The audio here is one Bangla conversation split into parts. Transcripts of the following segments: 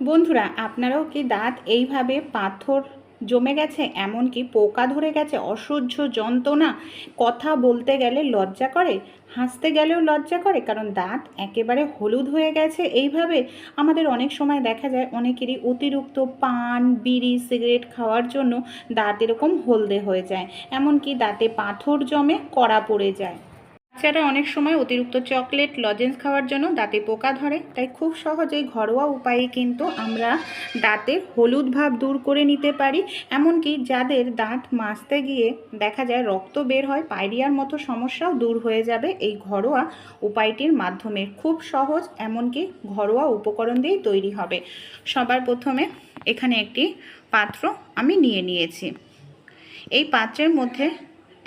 বন্ধুরা, আপনারাও কি দাঁত এইভাবে পাথর জমে গেছে? এমনকি পোকা ধরে গেছে? অসহ্য যন্ত্রণা? কথা বলতে গেলে লজ্জা করে? হাসতে গেলেও লজ্জা করে? কারণ দাঁত একেবারে হলুদ হয়ে গেছে এইভাবে। আমাদের অনেক সময় দেখা যায় অনেকেরই অতিরিক্ত পান, বিড়ি, সিগারেট খাওয়ার জন্য দাঁত এরকম হলদে হয়ে যায়। এমনকি দাঁতে পাথর জমে কড়া পড়ে যায়। বাচ্চারা অনেক সময় অতিরিক্ত চকলেট, লজেন্স খাওয়ার জন্য দাঁতে পোকা ধরে। তাই খুব সহজেই ঘরোয়া উপায়ে কিন্তু আমরা দাঁতের হলুদ ভাব দূর করে নিতে পারি। এমনকি যাদের দাঁত মাজতে গিয়ে দেখা যায় রক্ত বের হয়, পায়রিয়ার মতো সমস্যাও দূর হয়ে যাবে এই ঘরোয়া উপায়টির মাধ্যমে। খুব সহজ, এমনকি ঘরোয়া উপকরণ দিয়েই তৈরি হবে। সবার প্রথমে এখানে একটি পাত্র আমি নিয়ে নিয়েছি। এই পাত্রের মধ্যে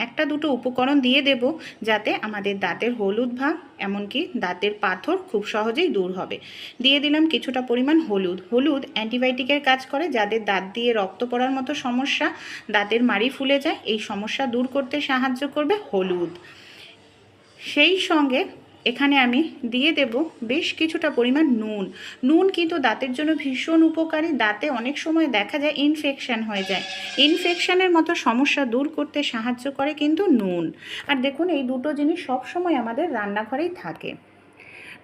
একটা দুটো উপকরণ দিয়ে দেব যাতে আমাদের দাঁতের হলুদ ভাব এমনকি দাঁতের পাথর খুব সহজেই দূর হবে। দিয়ে দিলাম কিছুটা পরিমাণ হলুদ। হলুদ অ্যান্টিবায়োটিকের কাজ করে যাদের দাঁত দিয়ে রক্ত পড়ার মতো সমস্যা, দাঁতের মাড়ি ফুলে যায়, এই সমস্যা দূর করতে সাহায্য করবে হলুদ। সেই সঙ্গে এখানে আমি দিয়ে দেব বেশ কিছুটা পরিমাণ নুন। নুন কিন্তু দাঁতের জন্য ভীষণ উপকারী। দাঁতে অনেক সময় দেখা যায় ইনফেকশান হয়ে যায়। ইনফেকশানের মতো সমস্যা দূর করতে সাহায্য করে কিন্তু নুন। আর দেখুন, এই দুটো জিনিস সবসময় আমাদের রান্নাঘরেই থাকে।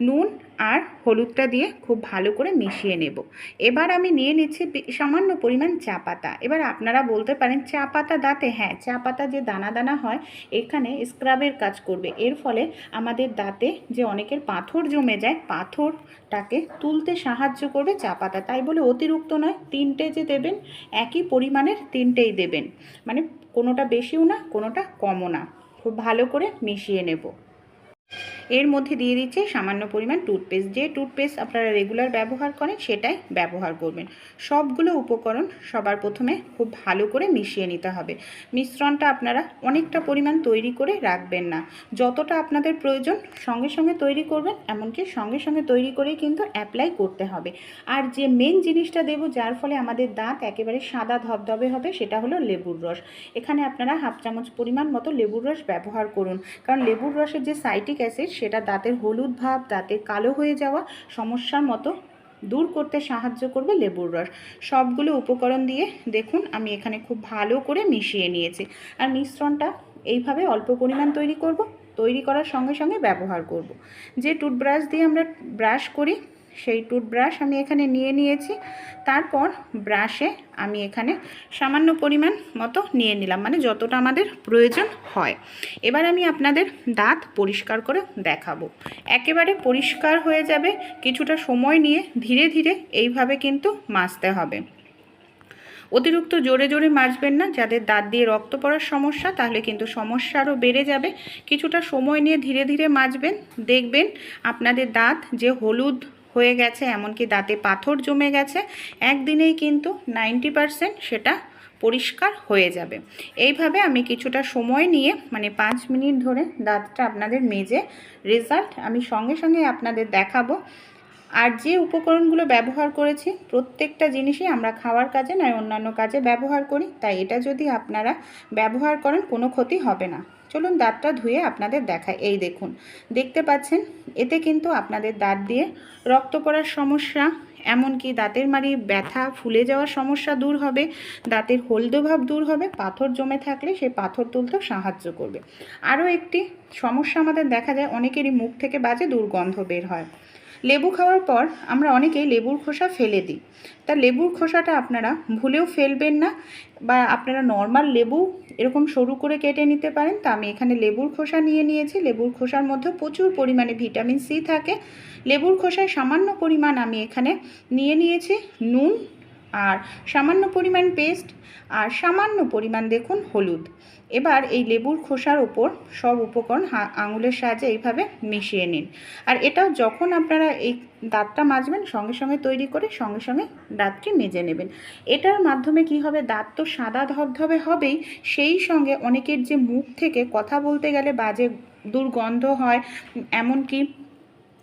নুন আর হলুদটা দিয়ে খুব ভালো করে মিশিয়ে নেব। এবার আমি নিয়ে নিচ্ছি সামান্য পরিমাণ চা পাতা। এবার আপনারা বলতে পারেন চা পাতা দাঁতে হ্যাঁ চা পাতা যে দানা দানা হয়, এখানে স্ক্রাবের কাজ করবে। এর ফলে আমাদের দাঁতে যে অনেকের পাথর জমে যায়, পাথরটাকে তুলতে সাহায্য করবে চা পাতা। তাই বলে অতিরিক্ত নয়, তিনটে যে দেবেন, একই পরিমাণের তিনটেই দেবেন। মানে কোনোটা বেশিও না, কোনোটা কমও না। খুব ভালো করে মিশিয়ে নেব। এর মধ্যে দিয়ে দিচ্ছে সামান্য পরিমাণ টুথপেস্ট যে টুথপেস্ট আপনারা রেগুলার ব্যবহার করেন, সেটাই ব্যবহার করবেন। সবগুলো উপকরণ সবার প্রথমে খুব ভালো করে মিশিয়ে নিতে হবে। মিশ্রণটা আপনারা অনেকটা পরিমাণ তৈরি করে রাখবেন না। যতটা আপনাদের প্রয়োজন, সঙ্গে সঙ্গে তৈরি করবেন, এমনকি সঙ্গে সঙ্গে তৈরি করেই কিন্তু অ্যাপ্লাই করতে হবে। আর যে মেন জিনিসটা দেবো, যার ফলে আমাদের দাঁত একেবারে সাদা ধবধবে হবে, সেটা হলো লেবুর রস। এখানে আপনারা হাফ চামচ পরিমাণ মতো লেবুর রস ব্যবহার করুন। কারণ লেবুর রসের যে সাইটিক অ্যাসিড সেটা দাঁতের হলুদ ভাব, দাঁতে কালো হয়ে যাওয়া, সমস্যার মতো দূর করতে সাহায্য করবে লেবুর রস। সবগুলো উপকরণ দিয়ে দেখুন, আমি এখানে খুব ভালো করে মিশিয়ে নিয়েছি। আর মিশ্রণটা এইভাবে অল্প পরিমাণ তৈরি করব, তৈরি করার সঙ্গে সঙ্গে ব্যবহার করব। যে টুথব্রাশ দিয়ে আমরা ব্রাশ করি সেই টুথব্রাশ আমি এখানে নিয়ে নিয়েছি। তারপর ব্রাশে আমি এখানে সামান্য পরিমাণ মতো নিয়ে নিলাম মানে যতটা আমাদের প্রয়োজন হয়। এবার আমি আপনাদের দাঁত পরিষ্কার করে দেখাবো। একেবারে পরিষ্কার হয়ে যাবে, কিছুটা সময় নিয়ে ধীরে ধীরে এইভাবে কিন্তু মাজতে হবে। অতিরিক্ত জোরে জোরে মাজবেন না, যাদের দাঁত দিয়ে রক্ত পড়ার সমস্যা, তাহলে কিন্তু সমস্যা আরও বেড়ে যাবে। কিছুটা সময় নিয়ে ধীরে ধীরে মাজবেন, দেখবেন আপনাদের দাঁত যে হলুদ হয়ে গেছে, এমনকি দাঁতে পাথর জমে গেছে, একদিনেই কিন্তু নাইনটি পারসেন্ট সেটা পরিষ্কার হয়ে যাবে। এইভাবে আমি কিছুটা সময় নিয়ে মানে পাঁচ মিনিট ধরে দাঁতটা আপনাদের মেজে রেজাল্ট আমি সঙ্গে সঙ্গে আপনাদের দেখাবো। আর যে উপকরণগুলো ব্যবহার করেছি, প্রত্যেকটা জিনিসই আমরা খাওয়ার কাজে নয়, অন্যান্য কাজে ব্যবহার করি, তাই এটা যদি আপনারা ব্যবহার করেন, কোনো ক্ষতি হবে না। চলুন দাঁতটা ধুয়ে আপনাদের দেখায় এই দেখুন, দেখতে পাচ্ছেন? এতে কিন্তু আপনাদের দাঁত দিয়ে রক্ত পড়ার সমস্যা, এমনকি দাঁতের মারি ব্যথা, ফুলে যাওয়ার সমস্যা দূর হবে, দাঁতের হলদে ভাব দূর হবে, পাথর জমে থাকলে সেই পাথর তুলতেও সাহায্য করবে। আরও একটি সমস্যা আমাদের দেখা যায়, অনেকেরই মুখ থেকে বাজে দুর্গন্ধ বের হয়। লেবু খাওয়ার পর আমরা অনেকেই লেবুর খোসা ফেলে দিই। তা লেবুর খোসাটা আপনারা ভুলেও ফেলবেন না বা আপনারা নর্মাল লেবু এরকম সরু করে কেটে নিতে পারেন। তা আমি এখানে লেবুর খোসা নিয়ে নিয়েছি। লেবুর খোসার মধ্যে প্রচুর পরিমাণে ভিটামিন সি থাকে। লেবুর খোসায় সামান্য পরিমাণ আমি এখানে নিয়ে নিয়েছি নুন আর সামান্য পরিমাণ পেস্ট আর সামান্য পরিমাণ দেখুন হলুদ। এবার এই লেবুর খোসার ওপর সব উপকরণ আঙুলের সাহায্যে এইভাবে মিশিয়ে নিন। আর এটাও যখন আপনারা এই দাঁতটা মাজবেন, সঙ্গে সঙ্গে তৈরি করে সঙ্গে সঙ্গে দাঁতটি মেজে নেবেন। এটার মাধ্যমে কি হবে, দাঁত তো সাদা ধবধবে হবেই, সেই সঙ্গে অনেকের যে মুখ থেকে কথা বলতে গেলে বাজে দুর্গন্ধ হয়, এমনকি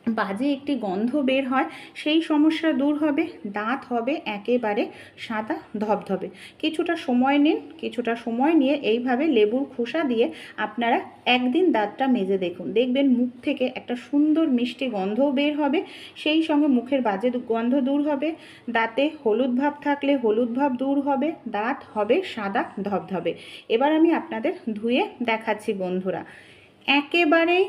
বাজে একটি গন্ধ বের হয়, সেই সমস্যা দূর হবে, দাঁত হবে একেবারে সাদা ধবধবে। কিছুটা সময় নিন, কিছুটা সময় নিয়ে এইভাবে লেবুর খোসা দিয়ে আপনারা একদিন দাঁতটা মেজে দেখুন। দেখবেন মুখ থেকে একটা সুন্দর মিষ্টি গন্ধও বের হবে, সেই সঙ্গে মুখের বাজে গন্ধ দূর হবে, দাঁতে হলুদ ভাব থাকলে হলুদ ভাব দূর হবে, দাঁত হবে সাদা ধবধবে। এবার আমি আপনাদের ধুয়ে দেখাচ্ছি বন্ধুরা। একেবারেই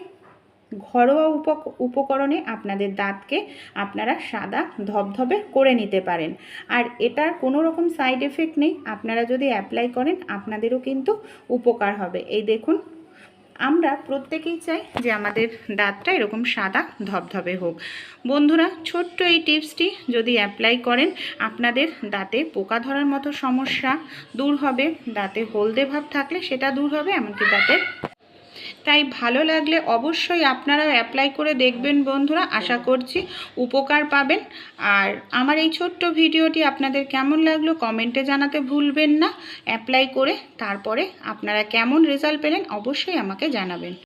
ঘরোয়া উপক, উপকরণে আপনাদের দাঁতকে আপনারা সাদা ধবধবে করে নিতে পারেন। আর এটার কোনো রকম সাইড এফেক্ট নেই, আপনারা যদি অ্যাপ্লাই করেন, আপনাদেরও কিন্তু উপকার হবে। এই দেখুন, আমরা প্রত্যেকেই চাই যে আমাদের দাঁতটা এরকম সাদা ধবধবে হোক। বন্ধুরা, ছোট্ট এই টিপসটি যদি অ্যাপ্লাই করেন, আপনাদের দাঁতে পোকা ধরার মতো সমস্যা দূর হবে। দাঁতে হলদে ভাব থাকলে সেটা দূর হবে, এমনকি দাঁতের তাই ভালো লাগলে অবশ্যই আপনারাও অ্যাপ্লাই করে দেখবেন বন্ধুরা, আশা করছি উপকার পাবেন। আর আমার এই ছোট্ট ভিডিওটি আপনাদের কেমন লাগল কমেন্টে জানাতে ভুলবেন না। অ্যাপ্লাই করে তারপরে আপনারা কেমন রেজাল্ট পেলেন অবশ্যই আমাকে জানাবেন।